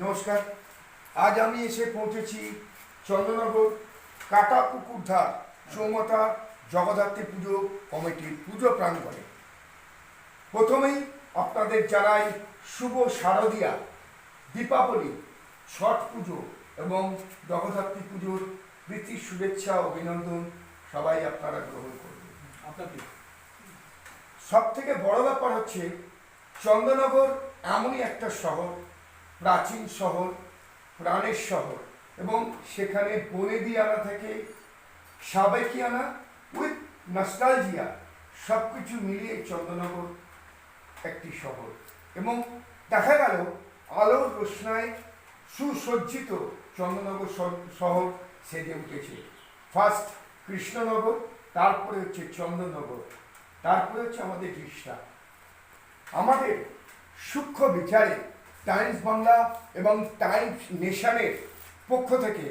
নমস্কার। আজ আমি এসে পৌঁছেছি চন্দ্রনগর কাটা পুকুরধার সৌমতা জগদ্ধাত্রী পুজো কমিটির পুজো প্রাঙ্গণে। প্রথমেই আপনাদের জানাই শুভ শারদীয়া দীপাবলি ছট পুজো এবং জগদ্ধাত্রী পুজোর প্রীতি শুভেচ্ছা অভিনন্দন সবাই আপনারা গ্রহণ করবেন আপনাকে। সব থেকে বড় ব্যাপার হচ্ছে চন্দ্রনগর এমনই একটা শহর প্রাচীন শহর প্রাণের শহর এবং সেখানে বনেদিয়ানা থেকে সাবেকিয়ানা উইথ নাস্টালজিয়া সব কিছু মিলিয়ে চন্দ্রনগর একটি শহর এবং দেখা গেল আলোর রোশনায় সুসজ্জিত চন্দ্রনগর শহর সেজে উঠেছে। ফার্স্ট কৃষ্ণনগর, তারপরে হচ্ছে চন্দ্রনগর তারপরে হচ্ছে আমাদের রিষ্টা আমাদের সূক্ষ্ম বিচারে টাইমস বাংলা এবং টাইমস নেশনের পক্ষ থেকে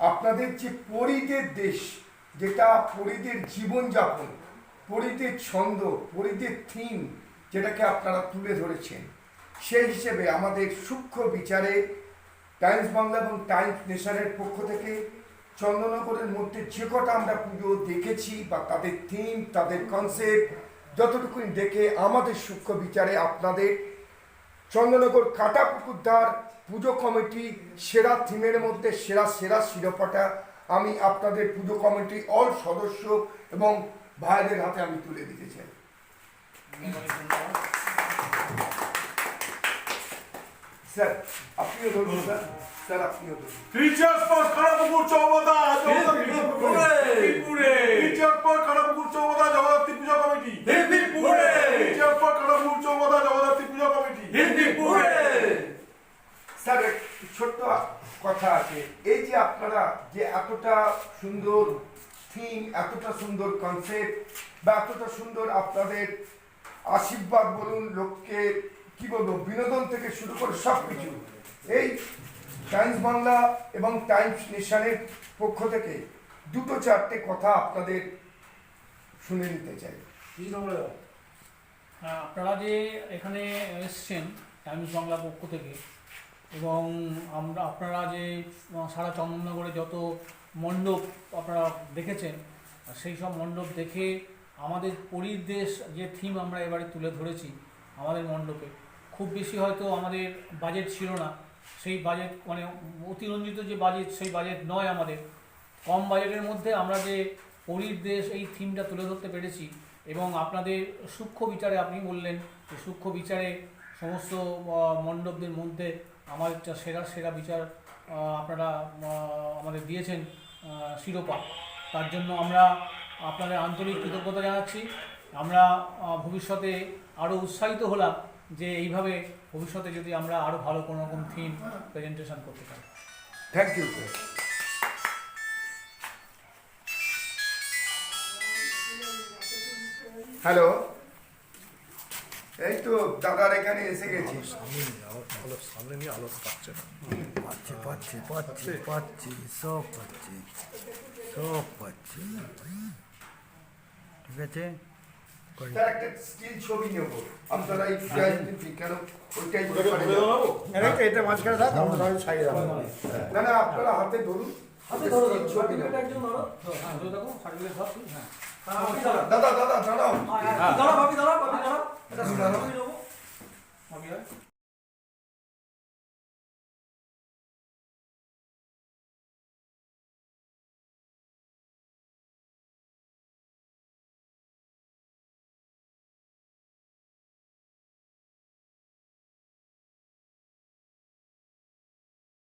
আপনাদের যে পরিদের দেশ, যেটা পরিদের জীবনযাপন, পরিদের ছন্দ, পরিদের থিম যেটাকে আপনারা তুলে ধরেছেন, সেই হিসেবে আমাদের সূক্ষ্ম বিচারে টাইমস বাংলা এবং টাইমস নেশনের পক্ষ থেকে চন্দ্রনগরের মধ্যে যে কটা আমরা পুজো দেখেছি বা তাদের থিম তাদের কনসেপ্ট যতটুকুনি দেখে আমাদের সূক্ষ্ম বিচারে আপনাদের চন্দ্রনগর কাটা পুকুরদার পুজো কমিটি সেরা থিমের মধ্যে সেরা সেরা শিরোপাটা আমি আপনাদের পুজো কমিটি অল সদস্য এবং ভাইদের হাতে আমি তুলে দিতে চাই। স্যার আপনিও ধরুন স্যার। স্যার আপনিও ধরুন। টিচার্স খারাপুকুর। টিচার্স খারাপুকুর কথা আছে, এই যে আপনারা যে এতটা সুন্দর থিম এতটা সুন্দর কনসেপ্ট বা এতটা সুন্দর আপনাদের আশীর্বাদ বলুন, লোককে, কি বলব, বিনোদন থেকে শুরু করে সব কিছু এই টাইমস বাংলা এবং টাইমস নেশনের পক্ষ থেকে দুটো চারটে কথা আপনাদের শুনে নিতে চাই। আপনারা যে এখানে এসছেন টাইমস বাংলা পক্ষ থেকে এবং আমরা, আপনারা যে সারা চন্দননগরে যত মণ্ডপ আপনারা দেখেছেন সেই সব মণ্ডপ দেখে আমাদের পরীর দেশ যে থিম আমরা এবারে তুলে ধরেছি আমাদের মণ্ডপে, খুব বেশি হয়তো আমাদের বাজেট ছিল না। সেই বাজেট মানে অতিরঞ্জিত যে বাজেট সেই বাজেট নয় আমাদের। কম বাজেটের মধ্যে আমরা যে পরীর দেশ এই থিমটা তুলে ধরতে পেরেছি এবং আপনাদের সূক্ষ্ম বিচারে আপনি বললেন যে সূক্ষ্ম বিচারে সমস্ত মণ্ডপদের মধ্যে আমাদের যা সেরা সেরা বিচার আপনারা আমাদের দিয়েছেন শিরোপা। তার জন্য আমরা আপনাদের আন্তরিক কৃতজ্ঞতা জানাচ্ছি। আমরা ভবিষ্যতে আরও উৎসাহিত হলাম যে এইভাবে ভবিষ্যতে যদি আমরা আরও ভালো কোনো রকম থিম প্রেজেন্টেশন করতে পারি। থ্যাংক ইউ স্যার হ্যালো এই তো দাদার এখানে এসে গেছি। সামনে নিয়ে আলো পাচ্ছে না। পাচ্ছি পাচ্ছি পাচ্ছি পাচ্ছি সব পাচ্ছি সব পাচ্ছি। ঠিক আছে? স্যার একটা স্টিল ছবি নেব। আপনারা এই কেন ওইটাই এটা এটা মাঝখানে থাক আমরা তাহলে না না আপনারা হাতে ধরুন। হাতে ছবি নেব। একজন ধরো। হ্যাঁ ধরে দেখো ধর হ্যাঁ। 나나 나나 나나 나나. 아, 야, 야, 너랑 밥이 너랑 밥이 너랑. 나 나랑. 밥이라고? 밥이야?